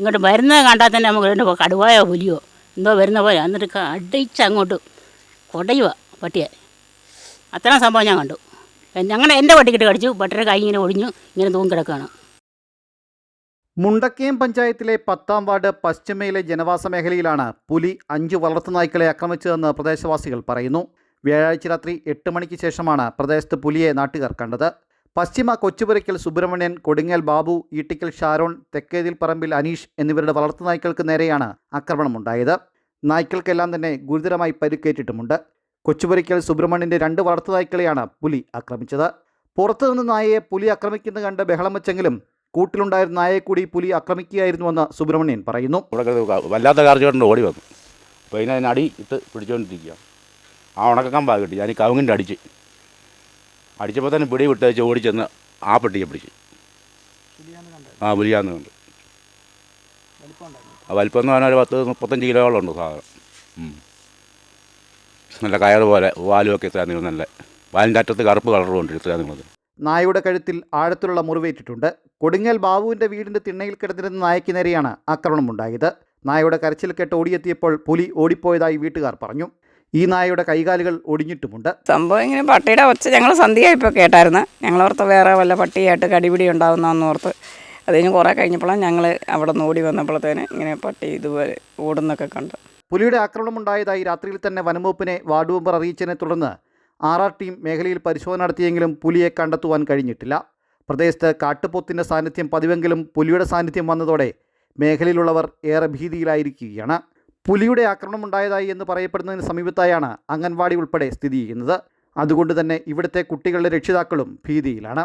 ഇങ്ങോട്ട് വരുന്നത് കണ്ടാൽ തന്നെ നമുക്ക് രണ്ട് കടുവായോ പുലിയോ എന്തോ വരുന്ന പോലെ. എന്നിട്ട് അടിച്ച് അങ്ങോട്ട് കൊടയുക പട്ടിയെ. അത്ര സംഭവം ഞാൻ കണ്ടു. ഞങ്ങളുടെ എന്റെ പട്ടിക്കിട്ട് കടിച്ചു. പട്ടിയുടെ കൈ ഇങ്ങനെ ഒടിഞ്ഞു ഇങ്ങനെ തൂങ്ങി കിടക്കുകയാണ്. മുണ്ടക്കയം പഞ്ചായത്തിലെ പത്താം വാർഡ് പശ്ചിമയിലെ ജനവാസ മേഖലയിലാണ് പുലി അഞ്ച് വളർത്തുനായ്ക്കളെ ആക്രമിച്ചതെന്ന് പ്രദേശവാസികൾ പറയുന്നു. വ്യാഴാഴ്ച രാത്രി എട്ട് മണിക്ക് ശേഷമാണ് പ്രദേശത്ത് പുലിയെ നാട്ടുകാർ കണ്ടത്. പശ്ചിമ കൊച്ചുപുരയ്ക്കൽ സുബ്രഹ്മണ്യൻ കൊടുങ്ങൽ ബാബു ഈട്ടിക്കൽ ഷാരോൺ തെക്കേതിൽ പറമ്പിൽ അനീഷ് എന്നിവരുടെ വളർത്തു നായ്ക്കൾക്ക് നേരെയാണ് ആക്രമണമുണ്ടായത്. നായ്ക്കൾക്കെല്ലാം തന്നെ ഗുരുതരമായി പരിക്കേറ്റിട്ടുമുണ്ട്. കൊച്ചുപുരയ്ക്കൽ സുബ്രഹ്മണ്യന്റെ രണ്ട് വളർത്തു നായ്ക്കളെയാണ് പുലി ആക്രമിച്ചത്. പുറത്തുനിന്ന് നായയെ പുലി ആക്രമിക്കുന്നത് കണ്ട് ബഹളം വെച്ചെങ്കിലും കൂട്ടിലുണ്ടായിരുന്ന നായയെ കൂടി പുലി ആക്രമിക്കുകയായിരുന്നുവെന്ന് സുബ്രഹ്മണ്യൻ പറയുന്നു. വല്ലാത്ത കാർച്ചോട്ടുണ്ട് ഓടി വന്നു. അപ്പോൾ അതിനെ അടി ഇട്ട് പിടിച്ചുകൊണ്ടിരിക്കുക ആ ഉണക്കക്കാൻ കിട്ടി. ഞാൻ കവുങ്ങിന്റെ അടിച്ച്. അടിച്ചപ്പോൾ തന്നെ പിടി വിട്ട് വെച്ച് ഓടി ചെന്ന് ആ പെട്ടിയെ പിടിച്ച്. ആ പുലിയാന്ന് കണ്ട് ആ വലിപ്പം എന്ന് പറഞ്ഞാൽ ഒരു പത്ത് മുപ്പത്തഞ്ച് കിലോയോളം ഉണ്ട് സാധനം. നല്ല കയർ പോലെ വാലുമൊക്കെ ഇത്ര നിങ്ങൾ നല്ല. വാലിന്റെ അറ്റത്ത് കറുപ്പ് കളറും ഉണ്ട് ഇത്ര നിങ്ങളത് നായയുടെ കഴുത്തിൽ ആഴത്തിലുള്ള മുറിവേറ്റിട്ടുണ്ട്. കൊടുങ്ങൽ ബാബുവിന്റെ വീടിന്റെ തിണ്ണയിൽ കിടന്നിരുന്ന നായയ്ക്ക് നേരെയാണ് ആക്രമണമുണ്ടായത്. നായയുടെ കരച്ചിൽ കേട്ട് ഓടിയെത്തിയപ്പോൾ പുലി ഓടിപ്പോയതായി വീട്ടുകാർ പറഞ്ഞു. ഈ നായയുടെ കൈകാലുകൾ ഒടിഞ്ഞിട്ടുമുണ്ട്. സംഭവം ഇങ്ങനെ പട്ടിയുടെ ഒച്ച ഞങ്ങൾ സന്ധ്യയായിപ്പോൾ കേട്ടായിരുന്നു. ഞങ്ങളോർത്ത് വേറെ വല്ല പട്ടിയായിട്ട് കടിപിടി ഉണ്ടാവുന്നതെന്ന് ഓർത്ത് അത് കഴിഞ്ഞ് കുറേ കഴിഞ്ഞപ്പോഴാണ് ഞങ്ങൾ അവിടെ നിന്ന് ഓടി വന്നപ്പോഴത്തേന് ഇങ്ങനെ പട്ടി ഇതുപോലെ ഓടുന്നൊക്കെ കണ്ടു. പുലിയുടെ ആക്രമണമുണ്ടായതായി രാത്രിയിൽ തന്നെ വനംവകുപ്പിനെ വാർഡ് മെമ്പർ അറിയിച്ചതിനെ തുടർന്ന് ആർ ആർ ടീം മേഖലയിൽ പരിശോധന നടത്തിയെങ്കിലും പുലിയെ കണ്ടെത്തുവാൻ കഴിഞ്ഞിട്ടില്ല. പ്രദേശത്ത് കാട്ടുപോത്തിന്റെ സാന്നിധ്യം പതിവെങ്കിലും പുലിയുടെ സാന്നിധ്യം വന്നതോടെ മേഖലയിലുള്ളവർ ഏറെ ഭീതിയിലായിരിക്കുകയാണ്. പുലിയുടെ ആക്രമണം ഉണ്ടായതായി എന്ന് പറയപ്പെടുന്നതിന് സമീപത്തായാണ് അംഗൻവാടി ഉൾപ്പെടെ സ്ഥിതി ചെയ്യുന്നത്. അതുകൊണ്ട് തന്നെ ഇവിടുത്തെ കുട്ടികളുടെ രക്ഷിതാക്കളും ഭീതിയിലാണ്.